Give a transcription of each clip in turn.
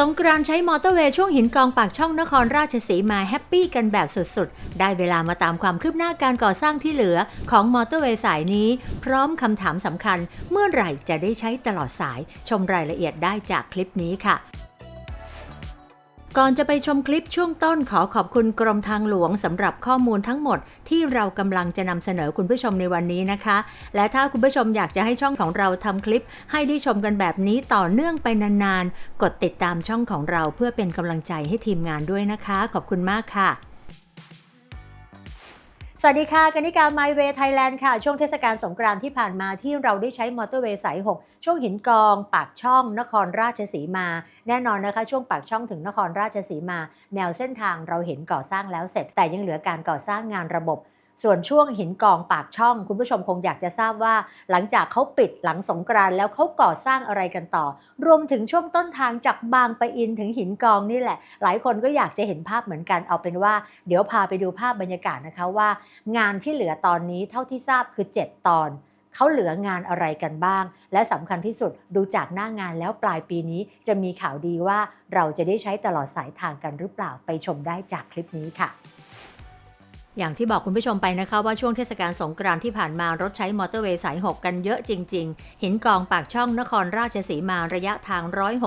สงกรานใช้มอเตอร์เวย์ช่วงหินกองปากช่องนครราชสีมาแฮปปี้กันแบบสุดๆ ได้เวลามาตามความคืบหน้าการก่อสร้างที่เหลือของมอเตอร์เวย์สายนี้ พร้อมคำถามสำคัญ เมื่อไหร่จะได้ใช้ตลอดสาย ชมรายละเอียดได้จากคลิปนี้ค่ะ ก่อนจะไปชมคลิปช่วงต้นขอขอบคุณกรมทางหลวงสำหรับข้อมูลทั้งหมด ที่เรากำลังจะนำเสนอคุณผู้ชมในวันนี้นะคะ และถ้าคุณผู้ชมอยากจะให้ช่องของเราทำคลิป ให้ได้ชมกันแบบนี้ต่อเนื่องไปนานๆ กดติดตามช่องของเราเพื่อเป็นกำลังใจให้ทีมงานด้วยนะคะ ขอบคุณมากค่ะ วัสดีค่ะกนิการไมเวย์ไทยแลนด์ค่ะ ช่วงเทศกาลสงกรานต์ที่ผ่านมาที่เราได้ใช้มอเตอร์เวย์สาย 6 ช่วงหินกอง ปากช่อง นครราชสีมา แน่นอนนะคะ ช่วงปากช่องถึงนครราชสีมา แนวเส้นทางเราเห็นก่อสร้างแล้วเสร็จ แต่ยังเหลือการก่อสร้างงานระบบ ส่วนช่วงหินกองปากช่อง คุณผู้ชมคงอยากจะทราบว่า หลังจากเขาปิดหลังสงกรานแล้วเขาก่อสร้างอะไรกันต่อ รวมถึงช่วงต้นทางจากบางปะอินถึงหินกองนี่แหละ หลายคนก็อยากจะเห็นภาพเหมือนกันเอาเป็นว่า เดี๋ยวพาไปดูภาพบรรยากาศนะคะว่า งานที่เหลือตอนนี้เท่าที่ทราบคือ 7 ตอนเขาเหลืองานอะไรกันบ้าง และสำคัญที่สุดดูจากหน้างานแล้วปลายปีนี้จะมีข่าวดีว่าเราจะได้ใช้ตลอดสายทางกันหรือเปล่าไปชมได้จากคลิปนี้ค่ะ อย่างที่บอกคุณผู้ชมไปนะคะว่าช่วงเทศกาลสงกรานต์ที่ผ่านมารถใช้มอเตอร์เวย์สาย 6 กันเยอะจริง ๆ หินกองปากช่องนครราชสีมาระยะทาง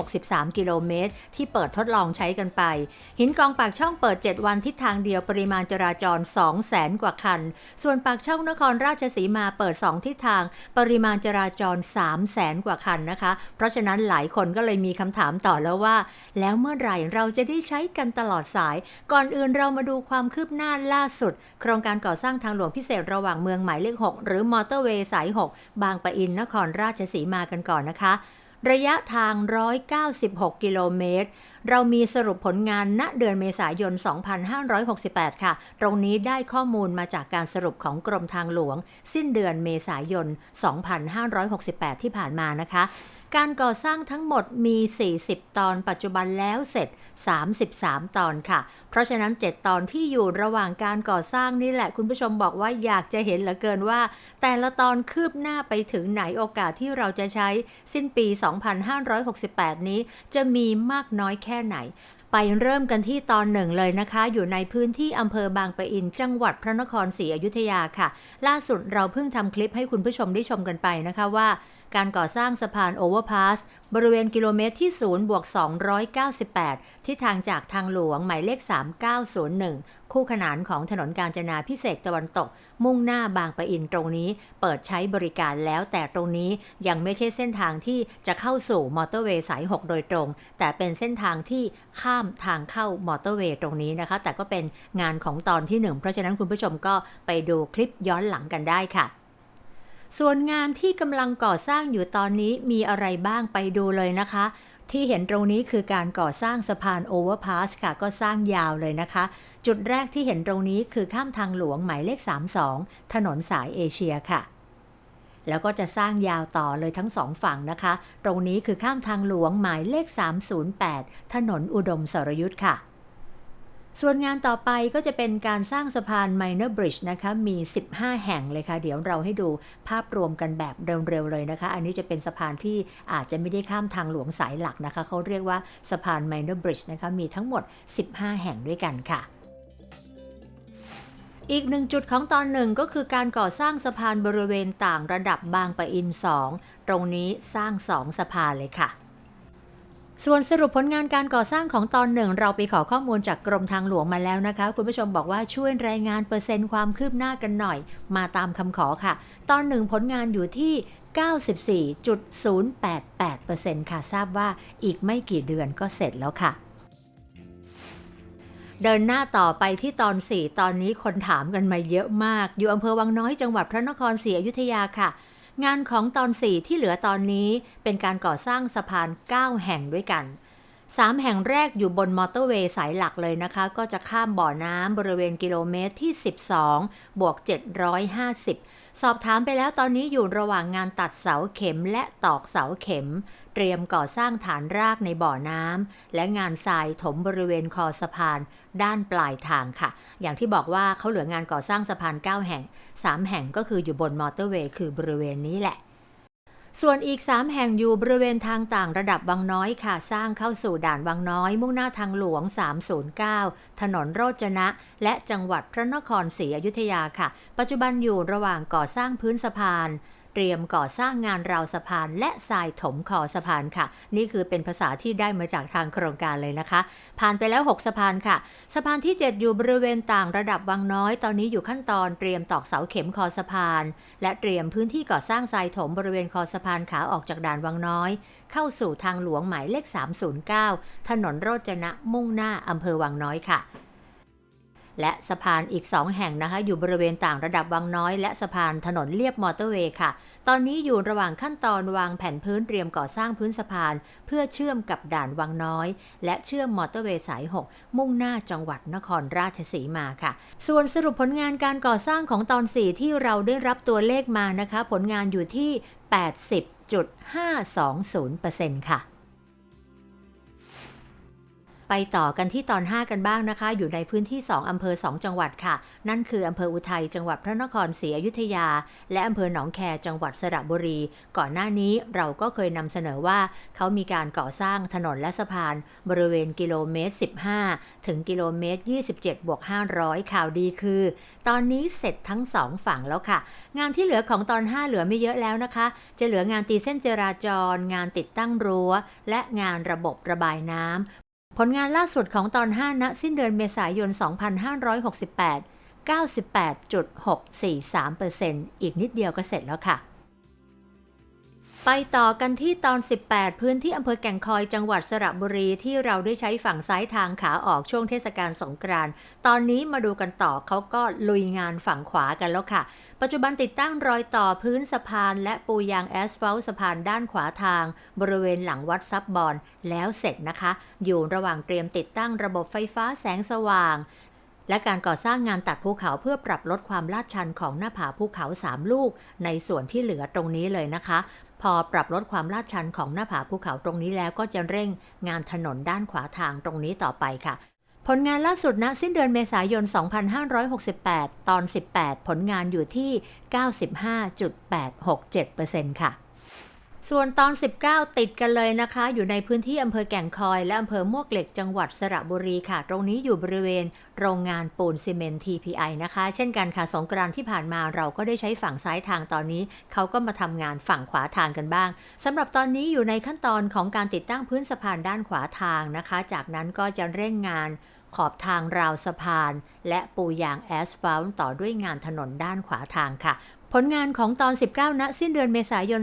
163 กิโลเมตร ที่เปิดทดลองใช้กันไป หินกองปากช่องเปิด 7 วันทิศทางเดียวปริมาณจราจร2แสนกว่าคัน ส่วนปากช่องนครราชสีมาเปิด 2 ทิศทาง ปริมาณจราจร3แสนกว่าคันนะคะ เพราะฉะนั้นหลายคนก็เลยมีคำถามต่อแล้วว่า แล้วเมื่อไหร่เราจะได้ใช้กันตลอดสาย ก่อนอื่นเรามาดูความคืบหน้าล่าสุดโครงการก่อสร้างทางหลวงพิเศษระหว่างเมืองหมายเลข 6 หรือมอเตอร์เวย์สาย 6 บางปะอินนครราชสีมากันก่อนนะคะ ระยะทาง 196 กิโลเมตร เรามีสรุปผลงานณเดือนเมษายน 2568 ค่ะ ตรงนี้ได้ข้อมูลมาจากการสรุปของกรมทางหลวง สิ้นเดือนเมษายน 2568 ที่ผ่านมานะคะ การก่อสร้างทั้งหมดมี 40 ตอนปัจจุบันแล้วเสร็จ 33 ตอนค่ะ เพราะฉะนั้น 7 ตอนที่อยู่ระหว่างการก่อสร้างนี่แหละ คุณผู้ชมบอกว่าอยากจะเห็นเหลือเกินว่า แต่ละตอนคืบหน้าไปถึงไหนโอกาสที่เราจะใช้สิ้นปี 2568 นี้ จะมีมากน้อยแค่ไหนไปเริ่มกันที่ตอนหนึ่งเลยนะคะ อยู่ในพื้นที่อำเภอบางปะอิน จังหวัดพระนครศรีอยุธยาค่ะ ล่าสุดเราเพิ่งทำคลิปให้คุณผู้ชมได้ชมกันไปนะคะว่า การก่อสร้างสะพานโอเวอร์พาสบริเวณกิโลเมตรที่ 0 บวก 298 ที่ทางจากทางหลวงหมายเลข 3901 คู่ขนานของถนนกาญจนาพิเศษตะวันตก มุ่งหน้าบางปะอินตรงนี้ เปิดใช้บริการแล้วแต่ตรงนี้ยังไม่ใช่เส้นทางที่จะเข้าสู่มอเตอร์เวย์สาย 6 โดยตรง แต่เป็นเส้นทางที่ข้ามทางเข้ามอเตอร์เวย์ตรงนี้นะคะ แต่ก็เป็นงานของตอนที่ 1 เพราะฉะนั้นคุณผู้ชมก็ไปดูคลิปย้อนหลังกันได้ค่ะ ส่วนงานที่กำลังก่อสร้างอยู่ตอนนี้มีอะไรบ้างไปดูเลยนะคะ ที่เห็นตรงนี้คือการก่อสร้างสะพานโอเวอร์พาสค่ะ ก็สร้างยาวเลยนะคะ จุดแรกที่เห็นตรงนี้คือข้ามทางหลวงหมายเลข 32 ถนนสายเอเชียค่ะแล้วก็จะสร้างยาวต่อเลยทั้งสองฝั่งนะคะ ตรงนี้คือข้ามทางหลวงหมายเลข 308 ถนนอุดมสรยุทธ์ค่ะ ส่วนงานต่อไปก็จะเป็นการสร้างสะพาน Minor Bridge นะคะ มี 15 แห่งเลยค่ะ เดี๋ยวเราให้ดูภาพรวมกันแบบเร็วๆเลยนะคะ อันนี้จะเป็นสะพานที่อาจจะไม่ได้ข้ามทางหลวงสายหลักนะคะ เขาเรียกว่าสะพาน Minor Bridge นะคะ มีทั้งหมด 15 แห่งด้วยกันค่ะอีกหนึ่งจุดของตอนหนึ่งก็คือการก่อสร้างสะพานบริเวณต่างระดับบางปะอิน 2 ตรงนี้สร้าง 2 สะพานเลยค่ะ ส่วนสรุปผลงานการก่อสร้างของตอนหนึ่งเราไปขอข้อมูลจากกรมทางหลวงมาแล้วนะคะ คุณผู้ชมบอกว่าช่วยรายงานเปอร์เซ็นต์ความคืบหน้ากันหน่อย มาตามคำขอค่ะ ตอนหนึ่งผลงานอยู่ที่ 94.088%ค่ะทราบว่าอีกไม่กี่เดือนก็เสร็จแล้วค่ะเดินหน้าต่อไปที่ตอน 4 ตอนนี้คนถามกันมาเยอะมาก อยู่อำเภอวังน้อยจังหวัดพระนครศรีอยุธยาค่ะ งานของตอน 4 ที่เหลือตอนนี้เป็นการก่อสร้างสะพาน 9 แห่งด้วยกัน 3 แห่งแรกอยู่บนมอเตอร์เวย์สายหลักเลยนะคะ ก็จะข้ามบ่อน้ำบริเวณกิโลเมตรที่ 12 บวก 750 สอบถามไปแล้วตอนนี้อยู่ระหว่างงานตัดเสาเข็มและตอกเสาเข็ม เตรียมก่อสร้างฐานรากในบ่อน้ำและงานทรายถมบริเวณคอสะพาน ด้านปลายทางค่ะ อย่างที่บอกว่าเขาเหลืองานก่อสร้างสะพาน 9 แห่ง 3 แห่งก็คืออยู่บนมอเตอร์เวย์คือบริเวณนี้แหละ ส่วนอีก 3 แห่งอยู่บริเวณทางต่างระดับวังน้อยค่ะ สร้างเข้าสู่ด่านวังน้อย มุ่งหน้าทางหลวง 309 ถนนโรจนะ และจังหวัดพระนครศรีอยุธยาค่ะ ปัจจุบันอยู่ระหว่างก่อสร้างพื้นสะพาน เตรียมก่อสร้างงานราวสะพานและทรายถมคอสะพานค่ะ นี่คือเป็นภาษาที่ได้มาจากทางโครงการเลยนะคะ ผ่านไปแล้ว 6 สะพานค่ะ สะพานที่ 7 อยู่บริเวณต่างระดับวังน้อย ตอนนี้อยู่ขั้นตอนเตรียมตอกเสาเข็มคอสะพาน และเตรียมพื้นที่ก่อสร้างทรายถมบริเวณคอสะพานขาออกจากด่านวังน้อย เข้าสู่ทางหลวงหมายเลข 309 ถนนโรจนะมุ่งหน้าอำเภอวังน้อยค่ะ และสะพานอีก 2 แห่งนะคะ อยู่บริเวณต่างระดับวังน้อย และสะพานถนนเลียบมอเตอร์เวย์ค่ะ ตอนนี้อยู่ระหว่างขั้นตอนวางแผ่นพื้นเตรียมก่อสร้างพื้นสะพาน เพื่อเชื่อมกับด่านวังน้อย และเชื่อมมอเตอร์เวย์สาย 6 มุ่งหน้าจังหวัดนครราชสีมาค่ะ ส่วนสรุปผลงานการก่อสร้างของตอน 4 ที่เราได้รับตัวเลขมานะคะ ผลงานอยู่ที่ 80.520%ค่ะ ไปต่อกันที่ตอน 5 กันบ้างนะคะ อยู่ในพื้นที่ 2 อำเภอ 2 จังหวัดค่ะ นั่นคืออำเภออุทัย จังหวัดพระนครศรีอยุธยา และอำเภอหนองแค จังหวัดสระบุรี ก่อนหน้านี้เราก็เคยนำเสนอว่า เขามีการก่อสร้างถนนและสะพาน บริเวณกิโลเมตร 15 ถึงกิโลเมตร 27 บวก 500 ข่าวดีคือ ตอนนี้เสร็จทั้ง 2 ฝั่งแล้วค่ะ งานที่เหลือของตอน 5 เหลือไม่เยอะแล้วนะคะ จะเหลืองานตีเส้นจราจร งานติดตั้งรั้ว และงานระบบระบายน้ำ ลงานล่าสุดของตอน 5 ณ สิ้นเดือนเมษายน 2568 98.643%อีกนิดเดียวก็เสร็จแล้วค่ะ ไปต่อกันที่ตอน 18 พื้นที่อำเภอแก่งคอยจังหวัดสระบุรีที่เราได้ใช้ฝั่งซ้ายทางขาออกช่วงเทศกาลสงกรานต์ตอนนี้มาดูกันต่อเขาก็ลุยงานฝั่งขวากันแล้วค่ะ ปัจจุบันติดตั้งรอยต่อพื้นสะพาน และปูยางแอสฟัลต์สะพานด้านขวาทาง บริเวณหลังวัดซับบอนแล้วเสร็จนะคะ อยู่ระหว่างเตรียมติดตั้งระบบไฟฟ้าแสงสว่างและการก่อสร้างงานตัดภูเขาเพื่อปรับลดความลาดชันของหน้าผาภูเขา 3 ลูก ในส่วนที่เหลือตรงนี้เลยนะคะ พอปรับลดความลาดชันของหน้าผาภูเขาตรงนี้แล้วก็จะเร่งงานถนนด้านขวาทางตรงนี้ต่อไปค่ะ ผลงานล่าสุดณสิ้นเดือนเมษายน 2568 ตอน 18 ผลงานอยู่ที่ 95.867%ค่ะ ส่วนตอน 19 ติดกันเลยนะคะ อยู่ในพื้นที่อำเภอแก่งคอย และอำเภอมวกเหล็กจังหวัดสระบุรีค่ะ ตรงนี้อยู่บริเวณโรงงานปูนซีเมนต์ TPI นะคะ เช่นกันค่ะสงกรานที่ผ่านมาเราก็ได้ใช้ฝั่งซ้ายทางตอนนี้ เขาก็มาทำงานฝั่งขวาทางกันบ้างสำหรับตอนนี้อยู่ในขั้นตอนของการติดตั้งพื้นสะพานด้านขวาทางนะคะ จากนั้นก็จะเร่งงานขอบทางราวสะพาน และปูยางแอสฟัลต์ต่อด้วยงานถนนด้านขวาทางค่ะ ผลงานของตอน 19 ณ สิ้นเดือนเมษายน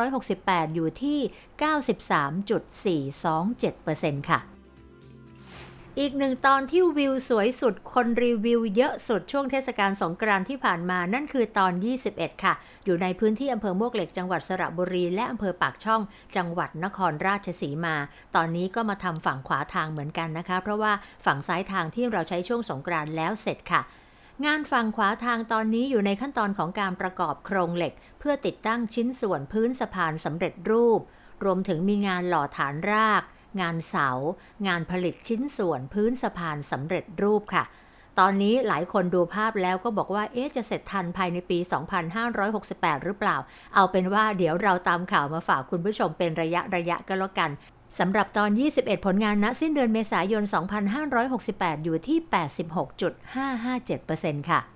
2568 อยู่ที่ 93.427%ค่ะ อีกหนึ่งตอนที่วิวสวยสุด คนรีวิวเยอะสุดช่วงเทศกาลสงกรานต์ที่ผ่านมา นั่นคือตอน 21 ค่ะ อยู่ในพื้นที่อำเภอมวกเหล็ก จังหวัดสระบุรี และอำเภอปากช่อง จังหวัดนครราชสีมา ตอนนี้ก็มาทำฝั่งขวาทางเหมือนกันนะคะ เพราะว่าฝั่งซ้ายทางที่เราใช้ช่วงสงกรานต์แล้วเสร็จค่ะ งานฝั่งขวาทางตอนนี้อยู่ในขั้นตอนของการประกอบโครงเหล็ก เพื่อติดตั้งชิ้นส่วนพื้นสะพานสำเร็จรูป รวมถึงมีงานหล่อฐานราก งานเสา งานผลิตชิ้นส่วนพื้นสะพานสำเร็จรูปค่ะ ตอนนี้หลายคนดูภาพแล้วก็บอกว่าเอ๊ะจะเสร็จทันภายในปี 2568 หรือเปล่า เอาเป็นว่าเดี๋ยวเราตามข่าวมาฝากคุณผู้ชมเป็นระยะระยะก็แล้วกัน สำหรับตอน 21 ผลงานณสิ้นเดือนเมษายน 2568 อยู่ที่ 86.557%ค่ะ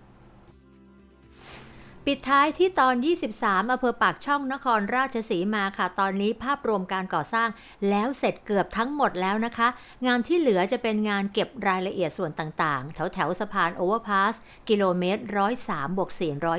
ปิดท้ายที่ตอน 23อำเภอปากช่องนครราชสีมาค่ะ ตอนนี้ภาพรวมการก่อสร้างแล้วเสร็จเกือบทั้งหมดแล้วนะคะ งานที่เหลือจะเป็นงานเก็บรายละเอียดส่วนต่างๆ แถวแถวสะพานโอเวอร์พาสกิโลเมตร 103บวก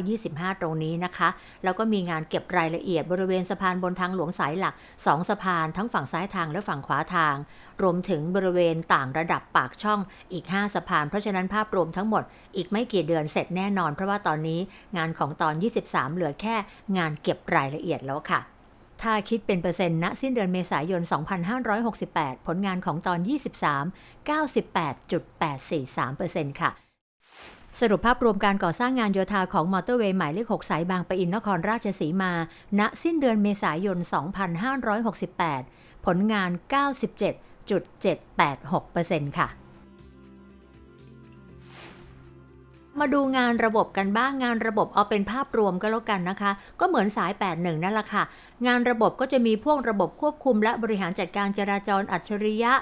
425 ตรงนี้นะคะ แล้วก็มีงานเก็บรายละเอียดบริเวณสะพานบนทางหลวงสายหลัก 2 สะพานทั้งฝั่งซ้ายทางและฝั่งขวาทาง รวมถึงบริเวณต่างระดับปากช่องอีก 5 สะพาน เพราะฉะนั้นภาพรวมทั้งหมดอีกไม่กี่เดือนเสร็จแน่นอน เพราะว่าตอนนี้งานของตอน 23 เหลือแค่งานเก็บรายละเอียดแล้วค่ะ ถ้าคิดเป็นเปอร์เซ็นต์ณสิ้นเดือนเมษายน 2568 ผลงานของตอน 23 98.843%ค่ะสรุปภาพรวมการก่อสร้างงานโยธาของมอเตอร์เวย์หมายเลข 6 สายบางปะอินนครราชสีมา ณ สิ้นเดือนเมษายน 2568 ผลงาน 97.786%ค่ะ มาดูงานระบบกันบ้างงานระบบเอาเป็นภาพรวมก็แล้วกันนะคะ ก็เหมือนสาย 81 นั่นแหละค่ะ งานระบบก็จะมีพวกระบบควบคุม และบริหารจัดการจราจรอัจฉริยะ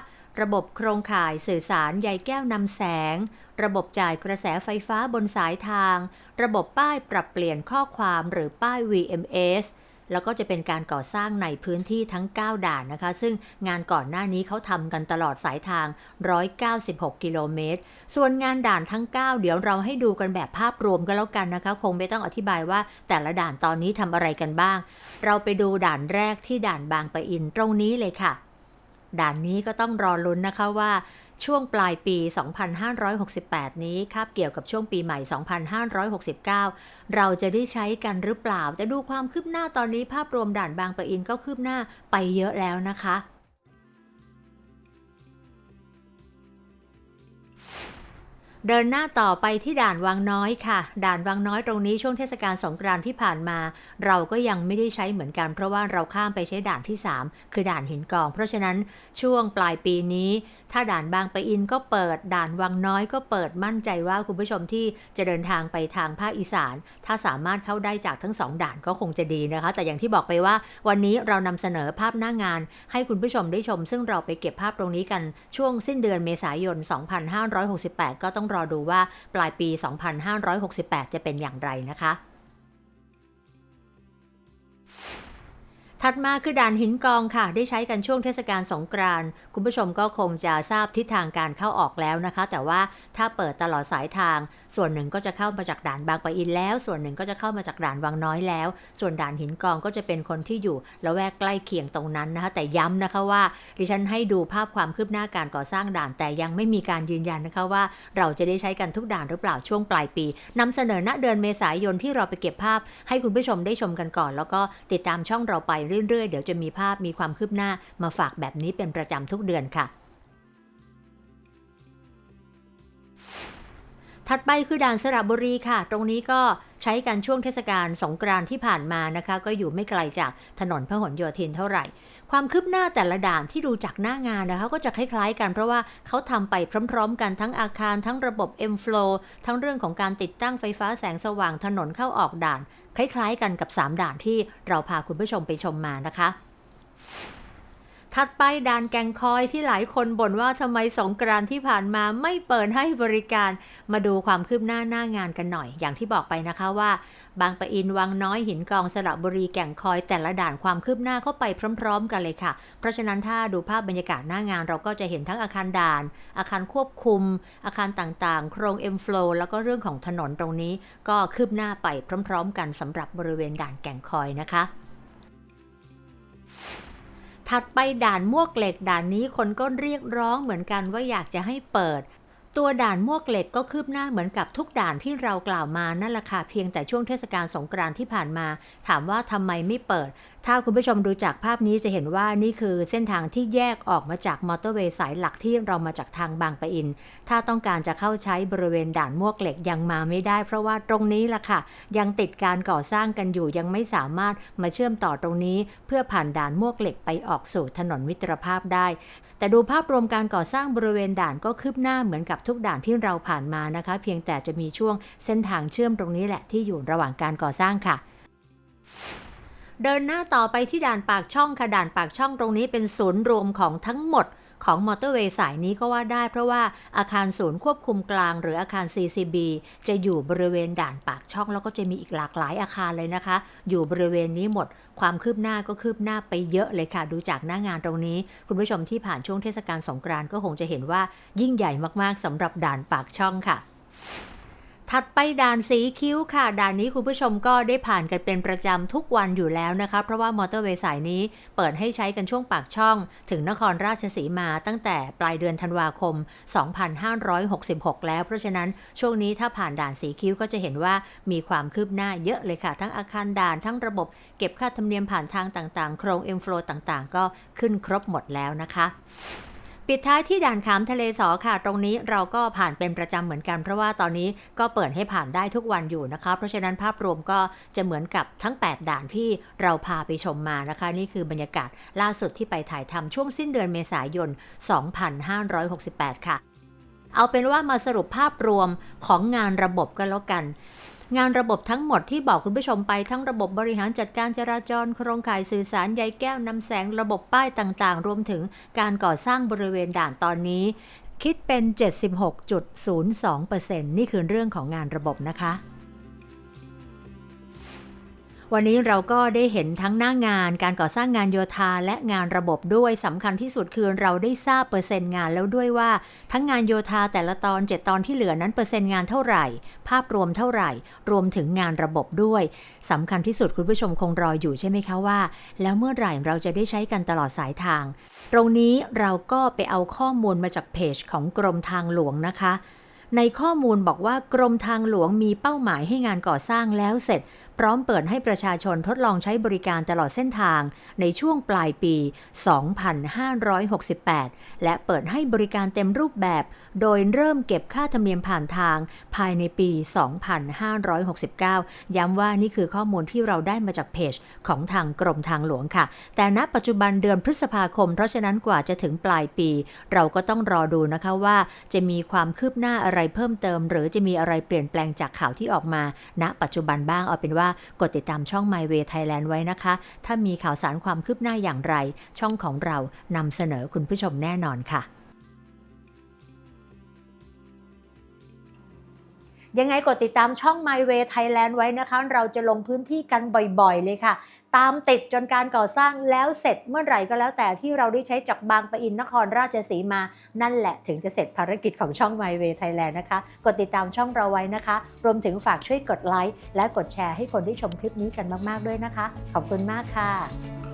ระบบโครงข่ายสื่อสารใยแก้วนำแสง ระบบจ่ายกระแสไฟฟ้าบนสายทาง ระบบป้ายปรับเปลี่ยนข้อความหรือป้าย VMS แล้วก็จะเป็นการก่อสร้างในพื้นที่ทั้ง 9 ด่านนะคะ ซึ่งงานก่อนหน้านี้เขาทำกันตลอดสายทาง 196 กิโลเมตร ส่วนงานด่านทั้ง 9 เดี๋ยวเราให้ดูกันแบบภาพรวมกันแล้วกันนะคะ คงไม่ต้องอธิบายว่าแต่ละด่านตอนนี้ทำอะไรกันบ้าง เราไปดูด่านแรกที่ด่านบางปะอินตรงนี้เลยค่ะ ด่านนี้ก็ต้องรอลุ้นนะคะว่า ช่วงปลายปี 2568 นี้คาบเกี่ยวกับช่วงปีใหม่ 2569 เราจะได้ใช้กันหรือเปล่า แต่ดูความคืบหน้าตอนนี้ภาพรวมด่านบางปะอินก็คืบหน้าไปเยอะแล้วนะคะเดินหน้าต่อไปที่ด่านวังน้อยค่ะ ด่านวังน้อยตรงนี้ช่วงเทศกาลสงกรานต์ที่ผ่านมา เราก็ยังไม่ได้ใช้เหมือนกัน เพราะว่าเราข้ามไปใช้ด่านที่ 3 คือด่านหินกอง เพราะฉะนั้นช่วงปลายปีนี้ถ้าด่านบางปะอินก็เปิด ด่านวังน้อยก็เปิดมั่นใจว่าคุณผู้ชมที่จะเดินทางไปทางภาคอีสาน ถ้าสามารถเข้าได้จากทั้งสองด่านก็คงจะดีนะคะ แต่อย่างที่บอกไปว่า วันนี้เรานำเสนอภาพหน้างาน ให้คุณผู้ชมได้ชม ซึ่งเราไปเก็บภาพตรงนี้กันช่วงสิ้นเดือนเมษายน 2568 ก็ต้องรอดูว่าปลายปี 2568 จะเป็นอย่างไรนะคะ ถัดมาคือด่านหินกองค่ะ ได้ใช้กันช่วงเทศกาลสงกรานต์คุณผู้ชมก็คงจะทราบทิศทางการเข้าออกแล้วนะคะ แต่ว่าถ้าเปิดตลอดสายทาง ส่วนหนึ่งก็จะเข้ามาจากด่านบางปะอินแล้ว ส่วนหนึ่งก็จะเข้ามาจากด่านวังน้อยแล้ว ส่วนด่านหินกองก็จะเป็นคนที่อยู่ละแวกใกล้เคียงตรงนั้นนะคะ แต่ย้ำนะคะว่า ดิฉันให้ดูภาพความคืบหน้าการก่อสร้างด่าน แต่ยังไม่มีการยืนยันนะคะว่า เราจะได้ใช้กันทุกด่านหรือเปล่าช่วงปลายปีนำเสนอณเดือนเมษายนที่เราไปเก็บภาพ ให้คุณผู้ชมได้ชมกันก่อน แล้วก็ติดตามช่องเราไปเรื่อยๆ เดี๋ยวจะมีภาพมีความคืบหน้ามาฝากแบบนี้เป็นประจำทุกเดือนค่ะ ถัดไปคือด่านสระบุรีค่ะ ตรงนี้ก็ใช้กันช่วงเทศกาลสงกรานต์ที่ผ่านมานะคะ ก็อยู่ไม่ไกลจากถนนพหลโยธินเท่าไหร่ ความคืบหน้าแต่ละด่านที่ดูจากหน้างานนะคะ ก็จะคล้ายๆ กันเพราะว่าเขาทำไปพร้อมๆ กันทั้งอาคารทั้งระบบ M Flow ทั้งเรื่องของการติดตั้งไฟฟ้าแสงสว่างถนนเข้าออกด่าน คล้ายๆ กันกับ 3 ด่านที่เราพาคุณผู้ชมไปชมมานะคะ ถัดไปด่านแกงคอยที่หลายคนบ่นว่าทำไมสงกรานที่ผ่านมาไม่เปิดให้บริการ มาดูความคืบหน้าหน้างานกันหน่อย อย่างที่บอกไปนะคะว่า บางปะอินวังน้อยหินกองสระบุรีแก่งคอย แต่ละด่านความคืบหน้าเข้าไปพร้อม ๆ กันเลยค่ะ เพราะฉะนั้นถ้าดูภาพบรรยากาศหน้างาน เราก็จะเห็นทั้งอาคารด่าน อาคารควบคุม อาคารต่างๆ โครง M Flow แล้วก็เรื่องของถนนตรงนี้ ก็คืบหน้าไปพร้อม ๆ กันสำหรับบริเวณด่านแก่งคอยนะคะ ถัดไปด่านมวกเหล็กด่านนี้คนก็เรียกร้องเหมือนกันว่าอยากจะให้เปิด ตัวด่านมวกเหล็กก็คืบหน้าเหมือนกับทุกด่านที่เรากล่าวมานั่นแหละค่ะเพียงแต่ช่วงเทศกาลสงกรานต์ที่ผ่านมา ถามว่าทำไมไม่เปิดถ้าคุณผู้ชมดูจากภาพนี้จะเห็นว่านี่คือเส้นทางที่แยกออกมาจากมอเตอร์เวย์สายหลักที่เรามาจากทางบางปะอิน ถ้าต้องการจะเข้าใช้บริเวณด่านมวกเหล็กยังมาไม่ได้ เพราะว่าตรงนี้ล่ะค่ะ ยังติดการก่อสร้างกันอยู่ยังไม่สามารถมาเชื่อมต่อตรงนี้ เพื่อผ่านด่านมวกเหล็กไปออกสู่ถนนมิตรภาพได้ แต่ดูภาพรวมการก่อสร้างบริเวณด่านก็คืบหน้าเหมือนกับทุกด่านที่เราผ่านมานะคะ เพียงแต่จะมีช่วงเส้นทางเชื่อมตรงนี้แหละที่อยู่ระหว่างการก่อสร้างค่ะ เดินหน้าต่อไปที่ด่านปากช่องค่ะด่านปากช่องตรงนี้เป็นศูนย์รวมของทั้งหมดของมอเตอร์เวย์สายนี้ก็ว่าได้เพราะว่าอาคารศูนย์ควบคุมกลาง หรืออาคาร CCB จะอยู่บริเวณด่านปากช่องแล้วก็จะมีอีกหลากหลายอาคารเลยนะคะ อยู่บริเวณนี้หมด ความคืบหน้าก็คืบหน้าไปเยอะเลยค่ะ ดูจากหน้างานตรงนี้ คุณผู้ชมที่ผ่านช่วงเทศกาลสงกรานต์ก็คงจะเห็นว่ายิ่งใหญ่มากๆสำหรับด่านปากช่องค่ะ ถัดไปด่านสีคิ้วค่ะ ด่านนี้คุณผู้ชมก็ได้ผ่านกันเป็นประจำทุกวันอยู่แล้วนะคะ เพราะว่ามอเตอร์เวย์สายนี้เปิดให้ใช้กันช่วงปากช่อง ถึงนครราชสีมาตั้งแต่ปลายเดือนธันวาคม 2566 แล้ว เพราะฉะนั้นช่วงนี้ถ้าผ่านด่านสีคิ้วก็จะเห็นว่ามีความคืบหน้าเยอะเลยค่ะ ทั้งอาคารด่านทั้งระบบเก็บค่าธรรมเนียมผ่านทางต่างๆ โครงเอ็มโฟลต่างๆ ก็ขึ้นครบหมดแล้วนะคะ ปิดท้ายที่ด่านขามทะเลสอค่ะ ตรงนี้เราก็ผ่านเป็นประจำเหมือนกัน เพราะว่าตอนนี้ก็เปิดให้ผ่านได้ทุกวันอยู่นะคะ เพราะฉะนั้นภาพรวมก็จะเหมือนกับทั้ง 8 ด่านที่เราพาไปชมมานะคะ นี่คือบรรยากาศล่าสุดที่ไปถ่ายทำช่วงสิ้นเดือนเมษายน 2568 ค่ะ เอาเป็นว่ามาสรุปภาพรวมของงานระบบกันแล้วกัน งานระบบทั้งหมดที่บอกคุณผู้ชมไปทั้งระบบบริหารจัดการจราจร โครงข่ายสื่อสารใยแก้วนำแสงระบบป้ายต่างๆ รวมถึงการก่อสร้างบริเวณด่านตอนนี้ คิดเป็น 76.02%นี่คือเรื่องของงานระบบนะคะ วันนี้เราก็ได้เห็นทั้งหน้างานการก่อสร้างงานโยธาและงานระบบด้วยสำคัญที่สุดคือเราได้ทราบเปอร์เซ็นต์งานแล้วด้วยว่า ทั้งงานโยธาแต่ละตอน 7 ตอนที่เหลือนั้นเปอร์เซ็นต์งานเท่าไหร่ ภาพรวมเท่าไหร่ รวมถึงงานระบบด้วยสำคัญที่สุดคุณผู้ชมคงรออยู่ใช่ไหมคะว่า แล้วเมื่อไหร่เราจะได้ใช้กันตลอดสายทาง ตรงนี้เราก็ไปเอาข้อมูลมาจากเพจของกรมทางหลวงนะคะในข้อมูลบอกว่ากรมทางหลวงมีเป้าหมายให้งานก่อสร้างแล้วเสร็จ พร้อมเปิดให้ประชาชนทดลองใช้บริการตลอดเส้นทางในช่วงปลายปี 2568 และเปิดให้บริการเต็มรูปแบบ โดยเริ่มเก็บค่าธรรมเนียมผ่านทางภายในปี 2569 ย้ำว่านี่คือข้อมูลที่เราได้มาจากเพจของทางกรมทางหลวงค่ะ แต่ณปัจจุบันเดือนพฤษภาคม เพราะฉะนั้นกว่าจะถึงปลายปี เราก็ต้องรอดูนะคะว่าจะมีความคืบหน้าอะไรเพิ่มเติม หรือจะมีอะไรเปลี่ยนแปลงจากข่าวที่ออกมา ณ ปัจจุบันบ้างเอาเป็นว่ากดติดตามช่อง My Way Thailand ไว้นะคะ ถ้ามีข่าวสารความคืบหน้าอย่างไร ช่องของเรานำเสนอคุณผู้ชมแน่นอนค่ะ ยังไงกดติดตามช่อง My Way Thailand ไว้นะคะ เราจะลงพื้นที่กันบ่อยๆ เลยค่ะ ตามติดจนการก่อสร้างแล้วเสร็จเมื่อไหร่ก็แล้วแต่ที่เราได้ใช้จากบางปะอินนครราชสีมา นั่นแหละถึงจะเสร็จภารกิจของช่อง My Way Thailand นะคะ กดติดตามช่องเราไว้นะคะ รวมถึงฝากช่วยกดไลค์และกดแชร์ให้คนที่ชมคลิปนี้กันมาก ๆ ด้วยนะคะ ขอบคุณมากค่ะ